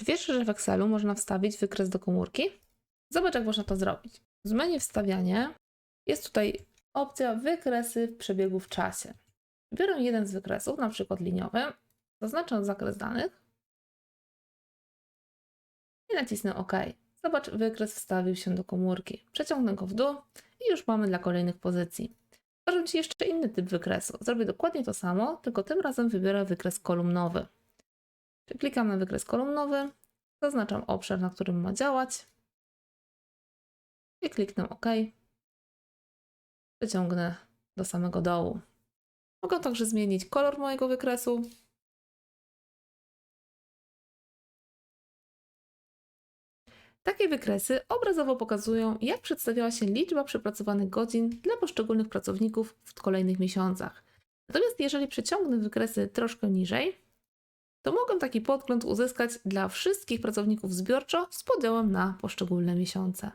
Czy wiesz, że w Excelu można wstawić wykres do komórki? Zobacz, jak można to zrobić. Z menu wstawianie jest tutaj opcja wykresy w przebiegu w czasie. Biorę jeden z wykresów, na przykład liniowy, zaznaczam zakres danych i nacisnę OK. Zobacz, wykres wstawił się do komórki. Przeciągnę go w dół i już mamy dla kolejnych pozycji. Pokażę Ci jeszcze inny typ wykresu. Zrobię dokładnie to samo, tylko tym razem wybiorę wykres kolumnowy. Klikam na wykres kolumnowy, zaznaczam obszar, na którym ma działać i kliknę OK. Wyciągnę do samego dołu. Mogę także zmienić kolor mojego wykresu. Takie wykresy obrazowo pokazują, jak przedstawiała się liczba przepracowanych godzin dla poszczególnych pracowników w kolejnych miesiącach. Natomiast jeżeli przeciągnę wykresy troszkę niżej, to mogę taki podgląd uzyskać dla wszystkich pracowników zbiorczo z podziałem na poszczególne miesiące.